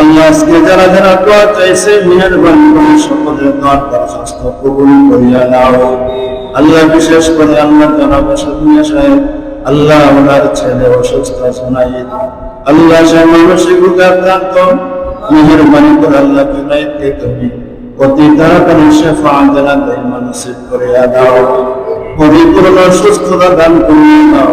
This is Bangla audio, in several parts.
আল্লাহ আজকে যারা যারা দোয়া চাইছে, মেহরবানি করে সকলের দোয়ার দরখাস্ত কবুল করিয়া নাও। আল্লাহ বিশেষ করে আল্লাহ সাহেব, আল্লাহ ওনার ছেলে অসুস্থ শোনাই আল্লাহ সে মানসিক মেহরবানি করে আল্লাহ তুমি অতি তাড়াতাড়ি আঞ্জনা দেয় মানসিক দাও। পরিপূর্ণ সুস্থতা দান করিয়া দাও।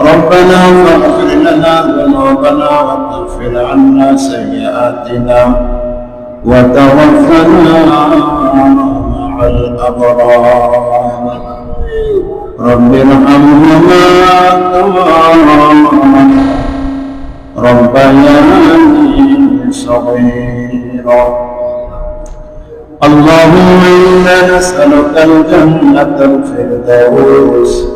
ربنا فاغفر لنا ذنوبنا وتغفر عنا سيئاتنا وتوفنا مع الأبرار. رب ارحمهما ربياني صغيرا. اللهم إنا نسألك الجنة الفردوس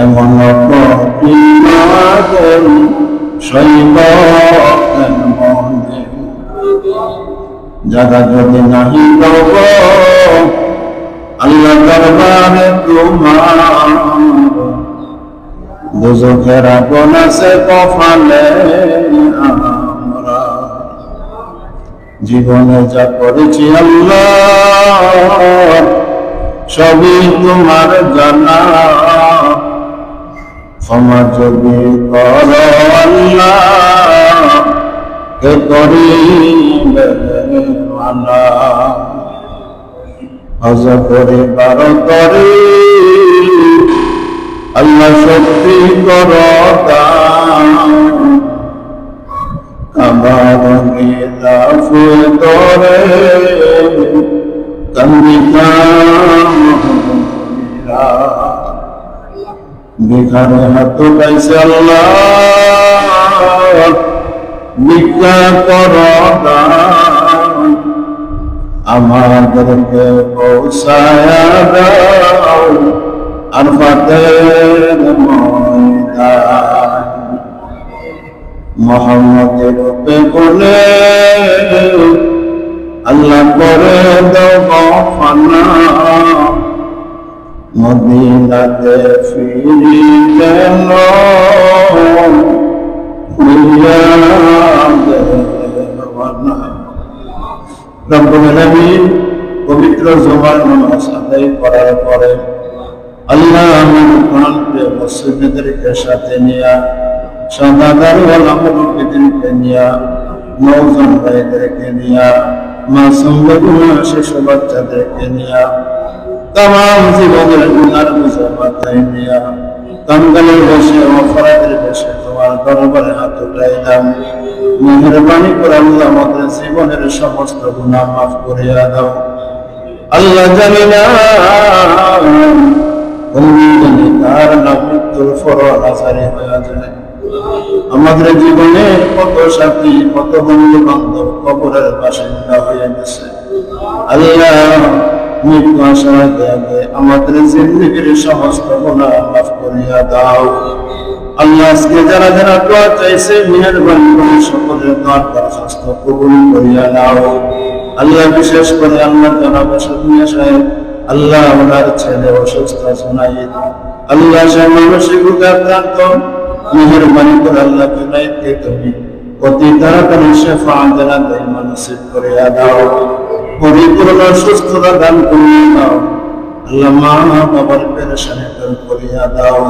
এমন অপরাধ শৈব জাগা যদি নাহি দব আল্লাহ দরবারে তোমার দুজকের আগুন আছে কফালে আমরা। জীবনে যা করেছি আল্লাহ, সবই তোমার জানা। ক্ষমা যদি কর কে করিবে হজ করে বারো তরে আল্লাহ শক্তি কর আমার লাফ কন্দিকা বিখানে হাত পাইছে আল্লাহ কর আমাদেরকে পৌঁছায়া আর ফাতের মোহাম্মদের রূপে বলে আল্লাহ করে দাও ফানা মদিনাতে আলামিন পবিত্র জুমার নামাজ আদায় করার পরে আল্লাহ আমার মুসলিমদেরকে সাথে নিয়া, সদাদার ওয়ালা মুরব্বীদেরকে নিয়া, নৌজন ভাইদেরকে নিয়া, মাসুম বেগুনা শিশু বাচ্চাদেরকে নিয়া তাম জীবনের গুনার বুঝে মাথায় নিয়া কাঙ্গালের বসে অপরাধের বসে তোমার দরবারে হাত উঠাইলাম। মেহরবানি করে আল্লাহ আমাদের জীবনের সমস্ত গুনাহ মাফ করিয়া দাও। আল্লাহ জানি না তার নাম মৃত্যুর ফরল আসারি হয়ে যায়। আমাদের জীবনে কত সাথী, কত বন্ধু বান্ধব কবরের বাসিন্দা হয়ে গেছে। আল্লাহ মৃত্যু আসার আগে আগে আমাদের জিন্দগির সমস্ত গুণা মাফ করিয়া দাও আল্লাহ আজকে যারা যারা দোয়া চাইছে মেহরবানি করে সকলের দোয়ার দরখাস্ত কবুল করিয়া নাও আল্লাহ বিশেষ করে আল্লাহ জানাবে সাদিয়া সাহেব আল্লাহ ওনার ছেলে অসুস্থ শোনাই আল্লাহ সে মানসিক আক্রান্ত মেহরবানি করে আল্লাহ জুনাইদকে তুমি অতি তাড়াতাড়ি শেফা আঞ্জনা দেয় মানসিক করিয়া দাও পরিপূর্ণ সুস্থতা দান করিয়া দাও। আল্লাহ মা বাবার পেরেশানি দূর করিয়া দাও।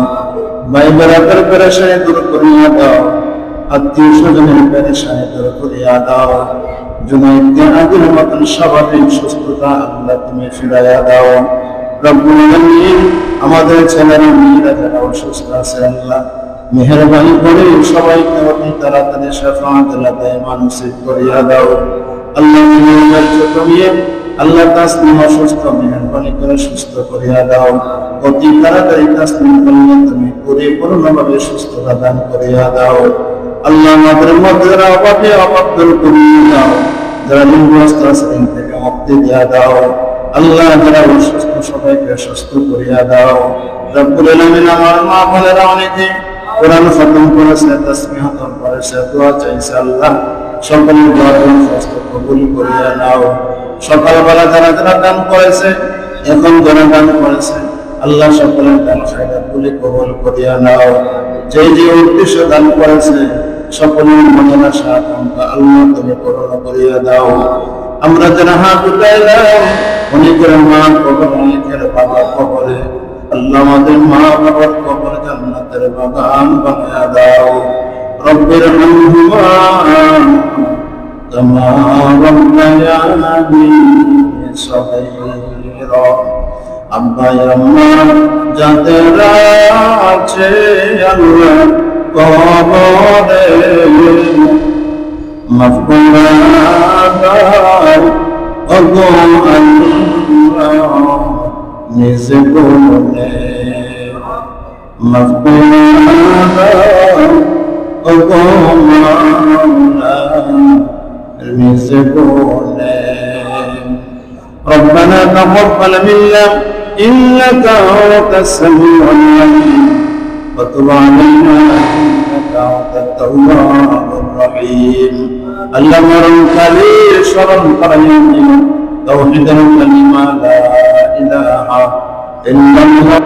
ভাই বেড়াতের পেরেশানি দূর করিয়া দাও। আত্মীয় স্বজনের পেরেশানি দূর করিয়া দাও। জুনাইদকে আগের মতন স্বাভাবিক সুস্থতা আল্লাহ তুমি ফিরাইয়া দাও। আমাদের ছেলেরা, মেয়েরা যারা অসুস্থ আছে, আল্লাহ মেহরবানি করে সবাইকে অতি তাড়াতাড়ি শাফাআত লাগায় মানসিক করিয়া দাও। আল্লাহ মেয়ে আল্লাহ তাসলিম অসুস্থ মেহরবানি করে সুস্থ করিয়া দাও। অতি তাড়াতাড়ি তাসলিম করলে তুমি পরিপূর্ণভাবে সুস্থতা দান করিয়া দাও। আল্লাহ আমাদের মধ্যে যারা অভাবে অভাব দূর করিয়ে দাও, যারা লিঙ্গস্ত শ্রেণি থেকে মুক্তি দিয়া দাও। আল্লাহ যারা সুস্থ অনেকে কোরআন খতম করেছে তাসবিহ করেছে আল্লাহ। সকলের দোয়া করিয়া নাও। সকালবেলা যারা যারা দান করেছে, এখন যারা দান করেছে। আল্লাহ সকলের দান কবুল করিয়া নাও। যে যে উদ্দেশ্য দান করেছে, সকলের আল্লাহ তুমি করিয়া দাও। আমরা যারা হাত উঠাইলাম অনেকের মা কবর অনেকের বাবা কবরে। আল্লাহ আমাদের মা বাবার কবর জান্নাতের বাগান বানিয়ে দাও। রব্বের হামহুমা كما ربياني صغيرا আব্বা আম্মা যাদের আছে আল্লাহ কবরে মাফ করে দাও ওগো আল্লাহ নিজে বলে মাফ করে নিজে বলে ربنا تقبل منا إنك أنت السميع العليم وتب علينا إنك أنت التواب الرحيم اللهم رب لي شرم قريم توحيد الكلمة لا إله إلا الله